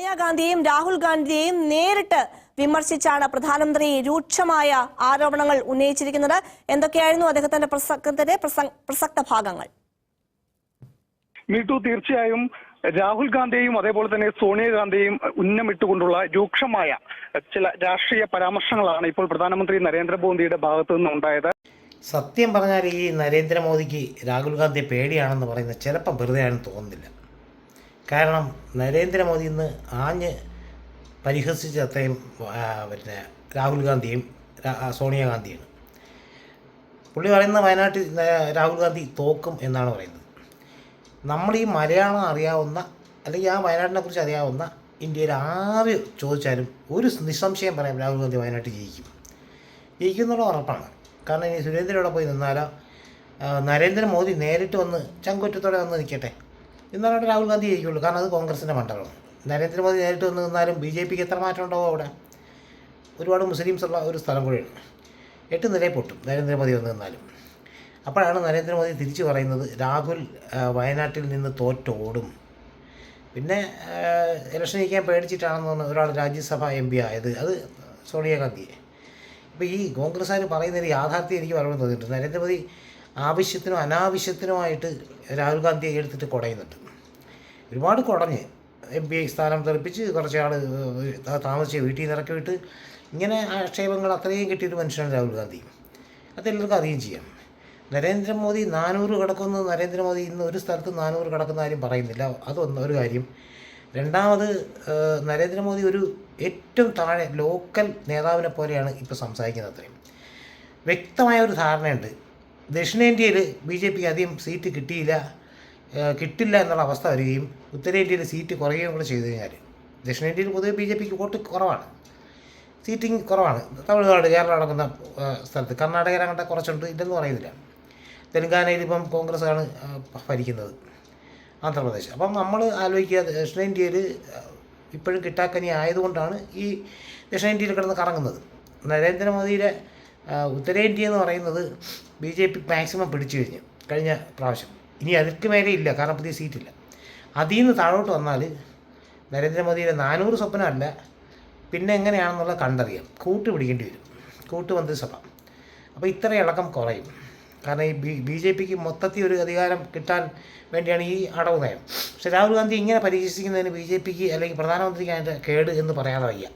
സോണിയാഗാന്ധിയെയും രാഹുൽ ഗാന്ധിയെയും നേരിട്ട് വിമർശിച്ചാണ് പ്രധാനമന്ത്രി രൂക്ഷമായ ആരോപണങ്ങൾ ഉന്നയിച്ചിരിക്കുന്നത്. എന്തൊക്കെയായിരുന്നു അദ്ദേഹത്തിന്റെ പ്രസംഗത്തിന്റെ പ്രസംഗ- പ്രസക്ത ഭാഗങ്ങൾ? മീട്ടു തീർച്ചയായും രാഹുൽ ഗാന്ധിയെയും അതേപോലെ തന്നെ സോണിയാഗാന്ധിയെയും ഉന്നമിട്ടുകൊണ്ടുള്ള രൂക്ഷമായ ചില രാഷ്ട്രീയ പരാമർശങ്ങളാണ് ഇപ്പോൾ പ്രധാനമന്ത്രി നരേന്ദ്രമോദിയുടെ ഭാഗത്തു നിന്നുണ്ടായത്. സത്യം പറഞ്ഞാൽ ഈ നരേന്ദ്രമോദിക്ക് രാഹുൽ ഗാന്ധി പേടിയാണെന്ന് പറയുന്നത് ചിലപ്പം വെറുതെയാണെന്ന് തോന്നുന്നില്ല. കാരണം നരേന്ദ്രമോദി ഇന്ന് ആഞ്ഞ് പരിഹസിച്ച അത്രയും പിന്നെ രാഹുൽ ഗാന്ധിയും സോണിയാഗാന്ധിയാണ് പുള്ളി പറയുന്ന വയനാട്ടിൽ രാഹുൽ ഗാന്ധി തോക്കും എന്നാണ് പറയുന്നത്. നമ്മൾ ഈ മലയാളം അറിയാവുന്ന അല്ലെങ്കിൽ ആ വയനാട്ടിനെ കുറിച്ച് അറിയാവുന്ന ഇന്ത്യയിൽ ആര് ചോദിച്ചാലും ഒരു നിസ്സംശയം പറയാം രാഹുൽ ഗാന്ധി വയനാട്ടിൽ ജയിക്കും. ജയിക്കും എന്നുള്ള ഉറപ്പാണ്. കാരണം ഇനി സുരേന്ദ്രനോടെ പോയി നിന്നാലോ? നരേന്ദ്രമോദി നേരിട്ട് വന്ന് ചങ്കുറ്റത്തോടെ വന്ന് നിൽക്കട്ടെ? എന്നാലാണ് രാഹുൽ ഗാന്ധി ജയിക്കുള്ളൂ. കാരണം അത് കോൺഗ്രസിന്റെ മണ്ഡലം നരേന്ദ്രമോദി നേരിട്ട് വന്ന് നിന്നാലും ബി ജെ പിക്ക് എത്ര മാറ്റം ഉണ്ടാവും അവിടെ? ഒരുപാട് മുസ്ലിംസ് ഉള്ള ഒരു സ്ഥലം കൂടിയാണ് എട്ട് നിലയിൽ പൊട്ടും നരേന്ദ്രമോദി വന്ന് നിന്നാലും. അപ്പോഴാണ് നരേന്ദ്രമോദി തിരിച്ചു പറയുന്നത് രാഹുൽ വയനാട്ടിൽ നിന്ന് തോറ്റോടും. പിന്നെ ഇലക്ഷൻ ജയിക്കാൻ പേടിച്ചിട്ടാണെന്ന് ഒരാൾ രാജ്യസഭ എം പി ആയത് അത് സോണിയാഗാന്ധിയെ ഇപ്പോൾ ഈ കോൺഗ്രസ്സുകാർ പറയുന്നൊരു യാഥാർത്ഥ്യം എനിക്ക് പറയുന്നത് തോന്നിയിട്ടുണ്ട്. നരേന്ദ്രമോദി ആവശ്യത്തിനും അനാവശ്യത്തിനുമായിട്ട് രാഹുൽ ഗാന്ധിയെ എടുത്തിട്ട് കുടയുന്നുണ്ട്. ഒരുപാട് കുടഞ്ഞ് എം പി സ്ഥാനം തെറിപ്പിച്ച് കുറച്ച് ആൾ താമസിച്ച് വീട്ടിൽ നിന്ന് ഇറക്കി വിട്ട് ഇങ്ങനെ ആക്ഷേപങ്ങൾ അത്രയും കിട്ടിയൊരു മനുഷ്യനാണ് രാഹുൽ ഗാന്ധി. അതെല്ലാവർക്കും അറിയുകയും ചെയ്യാം. നരേന്ദ്രമോദി നാനൂറ് കിടക്കുന്ന നരേന്ദ്രമോദി ഇന്ന് ഒരു സ്ഥലത്ത് നാനൂറ് കിടക്കുന്ന കാര്യം പറയുന്നില്ല. അതൊന്ന് ഒരു കാര്യം. രണ്ടാമത് നരേന്ദ്രമോദി ഒരു ഏറ്റവും താഴെ ലോക്കൽ നേതാവിനെ പോലെയാണ് ഇപ്പോൾ സംസാരിക്കുന്നത് അത്രയും. വ്യക്തമായ ഒരു ധാരണയുണ്ട്. ദക്ഷിണേന്ത്യയിൽ ബി ജെ പിക്ക് അധികം സീറ്റ് കിട്ടിയില്ല കിട്ടില്ല എന്നുള്ള അവസ്ഥ വരികയും ഉത്തരേന്ത്യയിൽ സീറ്റ് കുറയുകയും കൂടെ ചെയ്തു കഴിഞ്ഞാൽ ദക്ഷിണേന്ത്യയിൽ പൊതുവെ ബി ജെ പിക്ക് വോട്ട് കുറവാണ്. സീറ്റിംഗ് കുറവാണ്. തമിഴ്നാട് കേരളം അടങ്ങുന്ന സ്ഥലത്ത് കർണാടകയിൽ അങ്ങോട്ട് കുറച്ചുണ്ട് ഇല്ലെന്ന് പറയുന്നില്ല. തെലങ്കാനയിൽ ഇപ്പം കോൺഗ്രസ്സാണ് ഭരിക്കുന്നത്. ആന്ധ്രാപ്രദേശ്. അപ്പം നമ്മൾ ആലോചിക്കുക ദക്ഷിണേന്ത്യയിൽ ഇപ്പോഴും കിട്ടാക്കനി ആയതുകൊണ്ടാണ് ഈ ദക്ഷിണേന്ത്യയിൽ കിടന്ന് കറങ്ങുന്നത്. നരേന്ദ്രമോദിയുടെ ഉത്തരേന്ത്യ എന്ന് പറയുന്നത് ബി ജെ പി മാക്സിമം പിടിച്ചു കഴിഞ്ഞു കഴിഞ്ഞ പ്രാവശ്യം. ഇനി അതിற்கு മേലെ ഇല്ല കാരണം പുതിയ സീറ്റില്ല അതിൽ നിന്ന് താഴോട്ട് വന്നാൽ നരേന്ദ്രമോദിയുടെ നാനൂറ് സ്വപ്നമല്ല പിന്നെ എങ്ങനെയാണെന്നുള്ള കണ്ടറിയാം. കൂട്ട് പിടിക്കേണ്ടി വരും. കൂട്ടുമന്ത്രിസഭ അപ്പോൾ ഇത്ര ഇളക്കം കുറയും. കാരണം ഈ ബി ബി ജെ പിക്ക് മൊത്തത്തിൽ ഒരു അധികാരം കിട്ടാൻ വേണ്ടിയാണ് ഈ അടവ് നയം. പക്ഷേ രാഹുൽ ഗാന്ധി ഇങ്ങനെ പരീക്ഷിക്കുന്നതിന് ബി ജെ പിക്ക് അല്ലെങ്കിൽ പ്രധാനമന്ത്രിക്ക് അതിന്റെ കേട് എന്ന് പറയാതെ വയ്യ.